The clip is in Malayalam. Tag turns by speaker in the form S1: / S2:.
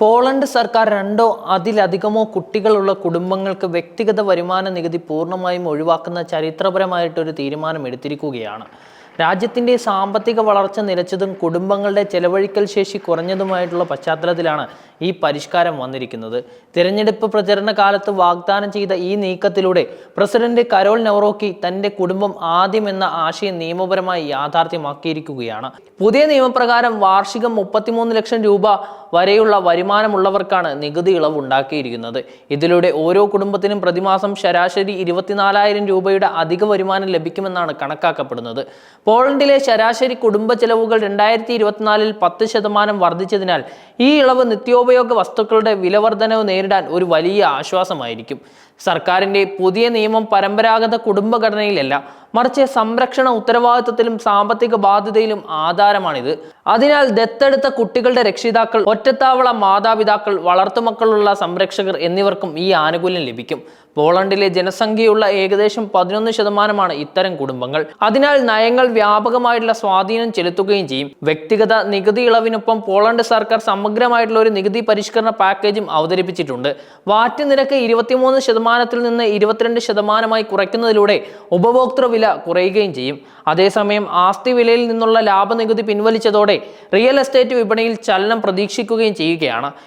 S1: പോളണ്ട് സർക്കാർ രണ്ടോ അതിലധികമോ കുട്ടികളുള്ള കുടുംബങ്ങൾക്ക് വ്യക്തിഗത വരുമാന നികുതി പൂർണമായും ഒഴിവാക്കുന്ന ചരിത്രപരമായിട്ടൊരു തീരുമാനം എടുത്തിരിക്കുകയാണ് രാജ്യത്തിന്റെ സാമ്പത്തിക വളർച്ച നിലച്ചതും കുടുംബങ്ങളുടെ ചെലവഴിക്കൽ ശേഷി കുറഞ്ഞതുമായിട്ടുള്ള പശ്ചാത്തലത്തിലാണ് ഈ പരിഷ്കാരം വന്നിരിക്കുന്നത്. തിരഞ്ഞെടുപ്പ് പ്രചരണ കാലത്ത് വാഗ്ദാനം ചെയ്ത ഈ നീക്കത്തിലൂടെ പ്രസിഡന്റ് കരോൾ നെവറോക്കി തന്റെ കുടുംബം ആദ്യം എന്ന ആശയം നിയമപരമായി യാഥാർത്ഥ്യമാക്കിയിരിക്കുകയാണ്. പുതിയ നിയമപ്രകാരം വാർഷികം മുപ്പത്തിമൂന്ന് ലക്ഷം രൂപ വരെയുള്ള വരുമാനമുള്ളവർക്കാണ് നികുതി ഇളവ് ഉണ്ടാക്കിയിരിക്കുന്നത് ഇതിലൂടെ ഓരോ കുടുംബത്തിനും പ്രതിമാസം ശരാശരി ഇരുപത്തിനാലായിരം രൂപയുടെ അധിക വരുമാനം ലഭിക്കുമെന്നാണ് കണക്കാക്കപ്പെടുന്നത്. പോളണ്ടിലെ ശരാശരി കുടുംബ ചെലവുകൾ രണ്ടായിരത്തി ഇരുപത്തിനാലിൽ പത്ത് ശതമാനം വർദ്ധിച്ചതിനാൽ ഈ ഇളവ് നിത്യോപയോഗ വസ്തുക്കളുടെ വിലവർധനവ് നേരിടാൻ ഒരു വലിയ ആശ്വാസമായിരിക്കും. സർക്കാരിന്റെ പുതിയ നിയമം പരമ്പരാഗത കുടുംബഘടനയിലല്ല മറിച്ച് സംരക്ഷണ ഉത്തരവാദിത്വത്തിലും സാമ്പത്തിക ബാധ്യതയിലും ആധാരമാണിത്. അതിനാൽ ദത്തെടുത്ത കുട്ടികളുടെ രക്ഷിതാക്കൾ ഒറ്റത്താവള മാതാപിതാക്കൾ വളർത്തുമക്കളുള്ള സംരക്ഷകർ എന്നിവർക്കും ഈ ആനുകൂല്യം ലഭിക്കും. പോളണ്ടിലെ ജനസംഖ്യയുള്ള ഏകദേശം പതിനൊന്ന് ശതമാനമാണ് ഇത്തരം കുടുംബങ്ങൾ. അതിനാൽ നയങ്ങൾ വ്യാപകമായിട്ടുള്ള സ്വാധീനം ചെലുത്തുകയും ചെയ്യും. വ്യക്തിഗത നികുതി ഇളവിനൊപ്പം പോളണ്ട് സർക്കാർ സമഗ്രമായിട്ടുള്ള ഒരു നികുതി പരിഷ്കരണ പാക്കേജും അവതരിപ്പിച്ചിട്ടുണ്ട്. വാറ്റ് നിരക്ക് ഇരുപത്തിമൂന്ന് ശതമാനത്തിൽ നിന്ന് ഇരുപത്തിരണ്ട് ശതമാനമായി കുറയ്ക്കുന്നതിലൂടെ ഉപഭോക്തൃ വില കുറയുകയും ചെയ്യും. അതേസമയം ആസ്തി വിലയിൽ നിന്നുള്ള ലാഭനികുതി പിൻവലിച്ചതോടെ റിയൽ എസ്റ്റേറ്റ് വിപണിയിൽ ചലനം പ്രതീക്ഷിക്കുകയും ചെയ്യുകയാണ്.